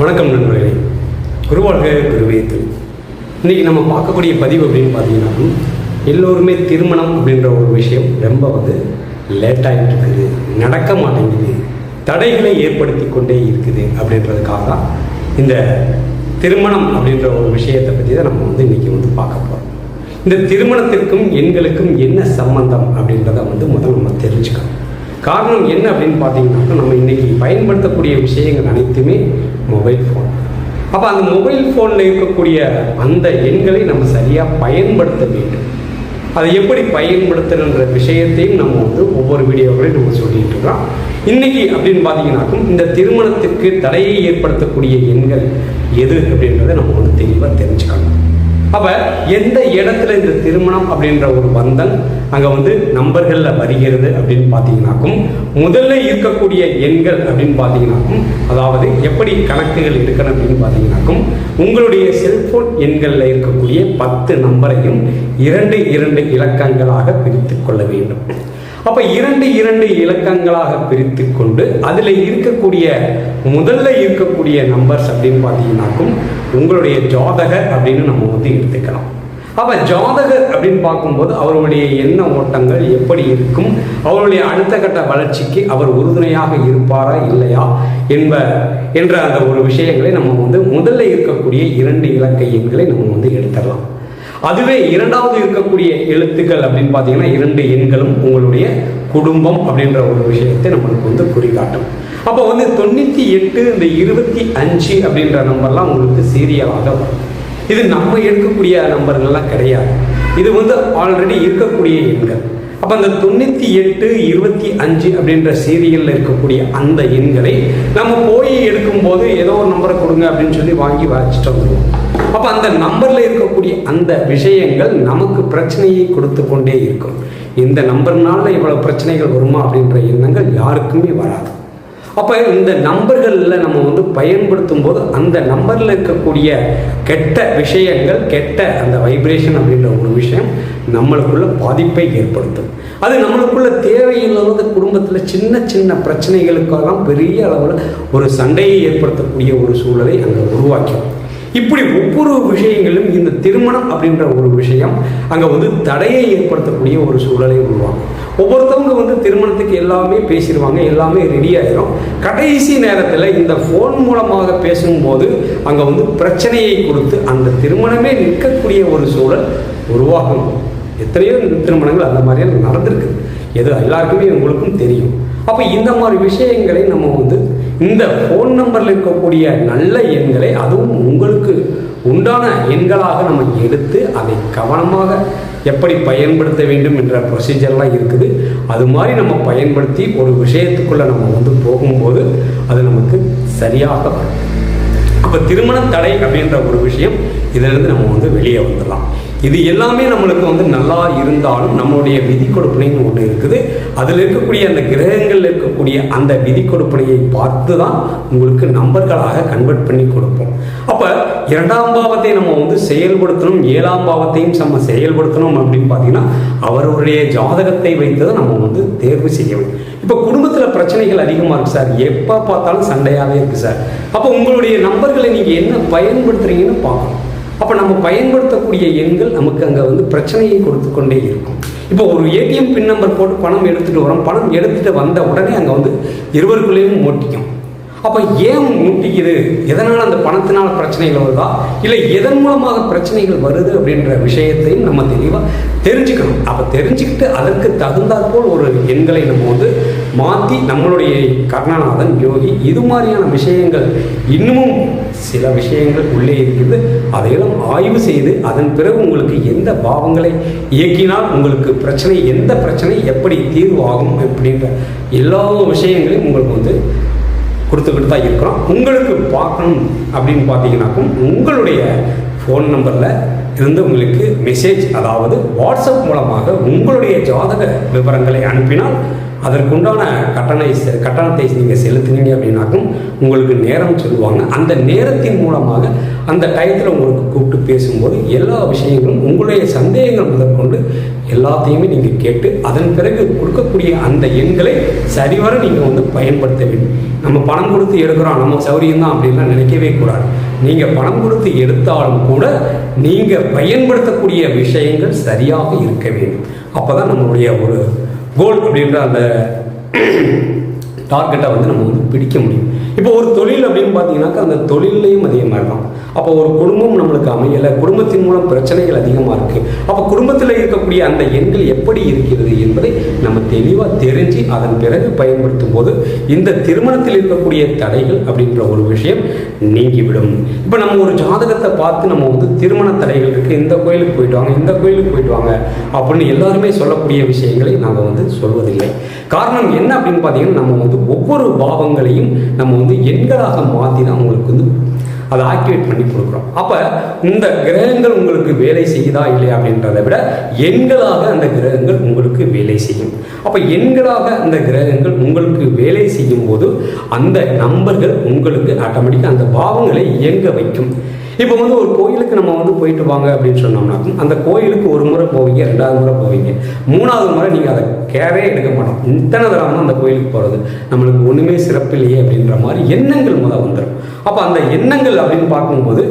வணக்கம் நண்பர்களே. குருவாழ்க குருவேத்தில் இன்னைக்கு நம்ம பார்க்கக்கூடிய பதிவு அப்படின்னு பார்த்தீங்கன்னா எல்லோருமே திருமணம் அப்படின்ற ஒரு விஷயம் ரொம்ப வந்து லேட்டாகிட்டு இருக்குது நடக்க மாட்டேங்குது தடைகளை ஏற்படுத்தி கொண்டே இருக்குது அப்படின்றதுக்காக தான் இந்த திருமணம் அப்படின்ற ஒரு விஷயத்தை பற்றி தான் நம்ம வந்து இன்றைக்கி வந்து பார்க்க போகிறோம் இந்த திருமணத்திற்கும் எண்களுக்கும் என்ன சம்பந்தம் அப்படின்றத வந்து முதல்ல நம்ம தெரிஞ்சுக்கணும். காரணம் என்ன அப்படின்னு பார்த்தீங்கன்னா நம்ம இன்றைக்கி பயன்படுத்தக்கூடிய விஷயங்கள் அனைத்துமே மொபைல் ஃபோன் அப்போ அந்த மொபைல் ஃபோனில் இருக்கக்கூடிய அந்த எண்களை நம்ம சரியாக பயன்படுத்த வேண்டும். அதை எப்படி பயன்படுத்தணுன்ற விஷயத்தையும் நம்ம வந்து ஒவ்வொரு வீடியோக்களையும் நம்ம சொல்லிட்டு இருக்கோம் இன்னைக்கு அப்படின்னு பார்த்தீங்கன்னாக்கும் இந்த திருமணத்திற்கு தடையை ஏற்படுத்தக்கூடிய எண்கள் எது அப்படின்றத நம்ம வந்து தெளிவாக தெரிஞ்சுக்கணும். அப்ப எந்த இடத்துல இந்த திருமணம் அப்படின்ற ஒரு பந்தன் அங்கே வந்து நம்பர்களில் வருகிறது அப்படின்னு பாத்தீங்கன்னாக்கும் முதல்ல இருக்கக்கூடிய எண்கள் அப்படின்னு பாத்தீங்கன்னாக்கும் அதாவது எப்படி கணக்குகள் இருக்கணும் அப்படின்னு பாத்தீங்கன்னாக்கும் உங்களுடைய செல்போன் எண்களில் இருக்கக்கூடிய பத்து நம்பரையும் இரண்டு இரண்டு இலக்கங்களாக பிரித்து கொள்ள வேண்டும். அப்ப இரண்டு இரண்டு இலக்கங்களாக பிரித்து கொண்டு அதில் இருக்கக்கூடிய முதல்ல இருக்கக்கூடிய நம்பர்ஸ் அப்படின்னு பார்த்தீங்கன்னாக்கும் உங்களுடைய ஜாதகர் அப்படின்னு நம்ம வந்து எடுத்துக்கலாம். அப்ப ஜாதகர் அப்படின்னு பார்க்கும்போது அவருடைய எண்ண ஓட்டங்கள் எப்படி இருக்கும்? அவருடைய அடுத்த கட்ட வளர்ச்சிக்கு அவர் உறுதுணையாக இருப்பாரா இல்லையா? என்ப என்ற அந்த ஒரு விஷயங்களை நம்ம வந்து முதல்ல இருக்கக்கூடிய இரண்டு இலக்க எண்களை நம்ம வந்து எடுத்துடலாம். அதுவே இரண்டாவது இருக்கக்கூடிய எழுத்துக்கள் அப்படின்னு பார்த்தீங்கன்னா இரண்டு எண்களும் உங்களுடைய குடும்பம் அப்படின்ற ஒரு விஷயத்தை நம்மளுக்கு வந்து குறிகாட்டும். அப்போ வந்து தொண்ணூற்றி எட்டு இந்த இருபத்தி அஞ்சு அப்படின்ற நம்பர்லாம் உங்களுக்கு சீரியலாக வரும். இது நம்ம எடுக்கக்கூடிய நம்பர்கள்லாம் கிடையாது. இது வந்து ஆல்ரெடி இருக்கக்கூடிய எண்கள். அப்போ அந்த தொண்ணூற்றி எட்டு இருபத்தி அஞ்சு அப்படின்ற சீரியலில் இருக்கக்கூடிய அந்த எண்களை நம்ம போய் எடுக்கும்போது ஏதோ ஒரு நம்பரை கொடுங்க அப்படின்னு சொல்லி வாங்கி வச்சுட்டு வந்துடுவோம் அப்போ அந்த நம்பரில் இருக்கக்கூடிய அந்த விஷயங்கள் நமக்கு பிரச்சனையை கொடுத்து கொண்டே இருக்கும். இந்த நம்பர்னால இவ்வளவு பிரச்சனைகள் வருமா அப்படின்ற எண்ணங்கள் யாருக்குமே வராது. அப்போ இந்த நம்பர்களில் நம்ம வந்து பயன்படுத்தும் போது அந்த நம்பரில் இருக்கக்கூடிய கெட்ட விஷயங்கள் கெட்ட அந்த வைப்ரேஷன் அப்படின்ற ஒரு விஷயம் நம்மளுக்குள்ள பாதிப்பை ஏற்படுத்தும். அது நம்மளுக்குள்ள தேவையில்லாத குடும்பத்தில் சின்ன சின்ன பிரச்சனைகளுக்கெல்லாம் பெரிய அளவில் ஒரு சண்டையை ஏற்படுத்தக்கூடிய ஒரு சூழலை அங்கே உருவாக்கும் இப்படி ஒவ்வொரு விஷயங்களும் இந்த திருமணம் அப்படின்ற ஒரு விஷயம் அங்கே வந்து தடையை ஏற்படுத்தக்கூடிய ஒரு சூழலை உருவாகும் ஒவ்வொருத்தவங்க வந்து திருமணத்துக்கு எல்லாமே பேசிடுவாங்க எல்லாமே ரெடி ஆயிரும். கடைசி நேரத்தில் இந்த ஃபோன் மூலமாக பேசும்போது அங்கே வந்து பிரச்சனையை கொடுத்து அந்த திருமணமே நிற்கக்கூடிய ஒரு சூழல் உருவாகும். எத்தனையோ திருமணங்கள் அந்த மாதிரியான நடந்திருக்கு. எது எல்லாருக்குமே உங்களுக்கும் தெரியும். அப்போ இந்த மாதிரி விஷயங்களை நம்ம வந்து இந்த ஃபோன் நம்பரில் இருக்கக்கூடிய நல்ல எண்களை அதுவும் உங்களுக்கு உண்டான எண்களாக நம்ம எடுத்து அதை கவனமாக எப்படி பயன்படுத்த வேண்டும் என்ற ப்ரொசீஜர்லாம் இருக்குது. அது மாதிரி நம்ம பயன்படுத்தி ஒரு விஷயத்துக்குள்ளே நம்ம வந்து போகும்போது அது நமக்கு சரியாக வரும். அப்போ திருமண தடை அப்படின்ற ஒரு விஷயம் இதிலிருந்து நம்ம வந்து வெளியே வந்துடலாம். இது எல்லாமே நம்மளுக்கு வந்து நல்லா இருந்தாலும் நம்மளுடைய விதி கொடுப்பனைன்னு ஒன்று இருக்குது. அதில் இருக்கக்கூடிய அந்த கிரகங்களில் இருக்கக்கூடிய அந்த விதி கொடுப்பனையை பார்த்து தான் உங்களுக்கு நம்பர்களாக கன்வெர்ட் பண்ணி கொடுப்போம். அப்போ இரண்டாம் பாவத்தை நம்ம வந்து செயல்படுத்தணும் ஏழாம் பாவத்தையும் நம்ம செயல்படுத்தணும் அப்படின்னு பார்த்தீங்கன்னா அவருடைய ஜாதகத்தை வைத்து தான் நம்ம வந்து தேர்வு செய்ய வேண்டும். இப்போ குடும்பத்தில் பிரச்சனைகள் அதிகமாக இருக்குது சார். எப்போ பார்த்தாலும் சண்டையாகவே இருக்குது சார். அப்போ உங்களுடைய நம்பர்களை நீங்கள் என்ன பயன்படுத்துறீங்கன்னு பார்க்கணும். அப்போ நம்ம பயன்படுத்தக்கூடிய எண்கள் நமக்கு அங்கே வந்து பிரச்சனையை கொடுத்து கொண்டே இருக்கும். இப்போ ஒரு ஏடிஎம் பின் நம்பர் போட்டு பணம் எடுத்துகிட்டு வரோம் பணம் எடுத்துகிட்டு வந்த உடனே அங்கே வந்து இருவருக்குள்ளேயும் மோட்டிக்கும். அப்போ ஏன் முட்டிக்குது? எதனால் அந்த பணத்தினால் பிரச்சனைகள் வருதா? இல்லை எதன் மூலமாக பிரச்சனைகள் வருது அப்படின்ற விஷயத்தையும் நம்ம தெளிவாக தெரிஞ்சுக்கணும். அப்போ தெரிஞ்சுக்கிட்டு அதற்கு தகுந்தாற்போல் ஒரு எண்களை நம்ம வந்து மாற்றி நம்மளுடைய கருணாநாதன் யோகி இது மாதிரியான விஷயங்கள் இன்னமும் சில விஷயங்கள் உள்ளே இருக்கிறது அதையெல்லாம் ஆய்வு செய்து அதன் பிறகு உங்களுக்கு எந்த பாவங்களை இயக்கினால் உங்களுக்கு பிரச்சனை எந்த பிரச்சனை எப்படி தீர்வாகும் அப்படின்ற எல்லா விஷயங்களையும் உங்களுக்கு வந்து கொடுத்துக்கிட்டு தான் இருக்கிறோம். உங்களுக்கு பார்க்கணும் அப்படின்னு பார்த்தீங்கன்னாக்கும் உங்களுடைய ஃபோன் நம்பரில் இருந்து உங்களுக்கு மெசேஜ் அதாவது வாட்ஸ்அப் மூலமாக உங்களுடைய ஜாதக விவரங்களை அனுப்பினால் அதற்குண்டான கட்டணை செ- கட்டணத்தை நீங்கள் செலுத்தினீங்க அப்படின்னாக்கும் உங்களுக்கு நேரம் சொல்லுவாங்க. அந்த நேரத்தின் மூலமாக அந்த டயத்தில் உங்களுக்கு கூப்பிட்டு பேசும்போது எல்லா விஷயங்களும் உங்களுடைய சந்தேகங்கள் முதற்கொண்டு எல்லாத்தையுமே நீங்கள் கேட்டு அதன் பிறகு கொடுக்கக்கூடிய அந்த எண்களை சரிவர நீங்கள் வந்து பயன்படுத்த வேண்டும். நம்ம பணம் கொடுத்து எடுக்கிறோம் நம்ம சௌரியம் தான் அப்படின்லாம் நினைக்கவே கூடாது. நீங்கள் பணம் கொடுத்து எடுத்தாலும் கூட நீங்கள் பயன்படுத்தக்கூடிய விஷயங்கள் சரியாக இருக்க வேண்டும். அப்போ தான் நம்மளுடைய ஒரு கோல் அப்படின்ற அந்த டார்கெட்டை வந்து நம்ம வந்து பிடிக்க முடியும். இப்போ ஒரு தொழில் அப்படின்னு பார்த்தீங்கன்னாக்கா அந்த தொழிலையும் அதே மாதிரி தான் அப்போ ஒரு குடும்பம் நம்மளுக்கு அமையலை குடும்பத்தின் மூலம் பிரச்சனைகள் அதிகமாக இருக்குது அப்போ குடும்பத்தில் இருக்கக்கூடிய அந்த எண்கள் எப்படி இருக்கிறது என்பதை நம்ம தெளிவாக தெரிஞ்சு அதன் பிறகு பயன்படுத்தும் போது இந்த திருமணத்தில் இருக்கக்கூடிய தடைகள் அப்படின்ற ஒரு விஷயம் நீங்கிவிடும். இப்போ நம்ம ஒரு ஜாதகத்தை பார்த்து நம்ம வந்து திருமண தடைகள் இருக்குது இந்த கோயிலுக்கு போயிட்டு வாங்க இந்த கோயிலுக்கு போயிட்டு வாங்க அப்படின்னு எல்லாருமே சொல்லக்கூடிய விஷயங்களை நாங்கள் வந்து சொல்வதில்லை. காரணம் என்ன அப்படின்னு பார்த்தீங்கன்னா நம்ம வந்து ஒவ்வொரு பாவங்களையும் நம்ம வந்து எண்களாக மாற்றி தான் உங்களுக்கு வந்து அதை ஆக்டிவேட் பண்ணி கொடுக்குறோம். அப்போ இந்த கிரகங்கள் உங்களுக்கு வேலை செய்யுதா இல்லையா அப்படின்றத விட எண்களாக அந்த கிரகங்கள் உங்களுக்கு வேலை செய்யும். அப்போ எண்களாக அந்த கிரகங்கள் உங்களுக்கு வேலை செய்யும் போது அந்த நம்பர்கள் உங்களுக்கு ஆட்டோமேட்டிக்காக அந்த பாவங்களை இயங்க வைக்கும். இப்போ வந்து ஒரு கோயிலுக்கு நம்ம வந்து போயிட்டு வாங்க அப்படின்னு சொன்னோம்னா அந்த கோயிலுக்கு ஒரு முறை போவீங்க ரெண்டாவது முறை போவீங்க மூணாவது முறை நீங்கள் அதை கேரே எடுக்க மாட்டோம். இத்தனை தடவை அந்த கோயிலுக்கு போகிறது நம்மளுக்கு ஒன்றுமே சிறப்பில்லையே அப்படின்ற மாதிரி எண்ணங்கள் முதல் வந்துடும் அப்போ அந்த எண்ணங்கள் அப்படின்னு பார்க்கும்போது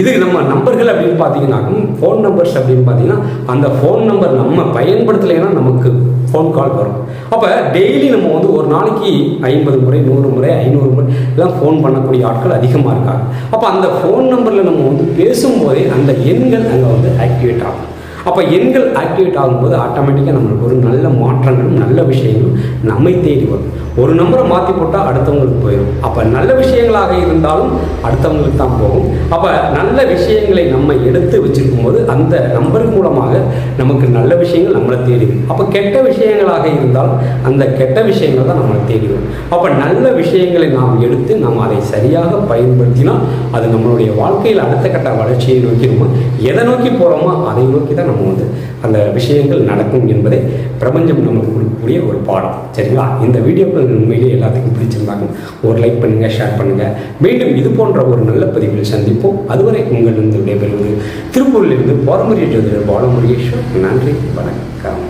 இது நம்ம நம்பர்கள் அப்படின்னு பார்த்தீங்கன்னாக்கும் ஃபோன் நம்பர்ஸ் அப்படின்னு பார்த்தீங்கன்னா அந்த ஃபோன் நம்பர் நம்ம பயன்படுத்தலைன்னா நமக்கு ஃபோன் கால் வரும். அப்போ டெய்லி நம்ம வந்து ஒரு நாளைக்கு ஐம்பது முறை நூறு முறை ஐநூறு முறை எல்லாம் ஃபோன் பண்ணக்கூடிய ஆட்கள் அதிகமாக இருக்காங்க. அப்போ அந்த ஃபோன் நம்பரில் நம்ம வந்து பேசும்போதே அந்த எண்கள் அங்கே வந்து ஆக்டிவேட் ஆகும். அப்போ எண்கள் ஆக்டிவேட் ஆகும்போது ஆட்டோமேட்டிக்காக நம்மளுக்கு ஒரு நல்ல மாற்றங்களும் நல்ல விஷயங்களும் நம்மை தேடி வரும். ஒரு நம்பரை மாற்றி போட்டால் அடுத்தவங்களுக்கு போயிடும் அப்போ நல்ல விஷயங்களாக இருந்தாலும் அடுத்தவங்களுக்கு தான் போகும். அப்போ நல்ல விஷயங்களை நம்ம எடுத்து வச்சிருக்கும் போது அந்த நம்பர் மூலமாக நமக்கு நல்ல விஷயங்கள் நம்மளை தேடி வரும். அப்போ கெட்ட விஷயங்களாக இருந்தாலும் அந்த கெட்ட விஷயங்கள் தான் நம்மளை தேடி வரும். அப்போ நல்ல விஷயங்களை நாம் எடுத்து நாம் அதை சரியாக பயன்படுத்தினால் அது நம்மளுடைய வாழ்க்கையில் அடுத்த கட்ட வளர்ச்சியை நோக்கி நம்ம எதை நோக்கி போகிறோமோ அதை நோக்கி தான் நம்ம வந்து அந்த விஷயங்கள் நடக்கும் என்பதை பிரபஞ்சம் நமக்கு கொடுக்கக்கூடிய ஒரு பாடம். சரிங்களா? இந்த வீடியோக்கள் உண்மையிலே எல்லாத்துக்கும் பிடிச்சிருந்தாங்க ஒரு லைக் பண்ணுங்கள் ஷேர் பண்ணுங்கள் மீண்டும் இது போன்ற ஒரு நல்ல பதிவில் சந்திப்போம். அதுவரை உங்களிருந்து விடைபெறுவது திருப்பூரிலிருந்து பாரம்பரிய ஜோதிடர் பாலமுருகேஸ்வர். நன்றி வணக்கம்.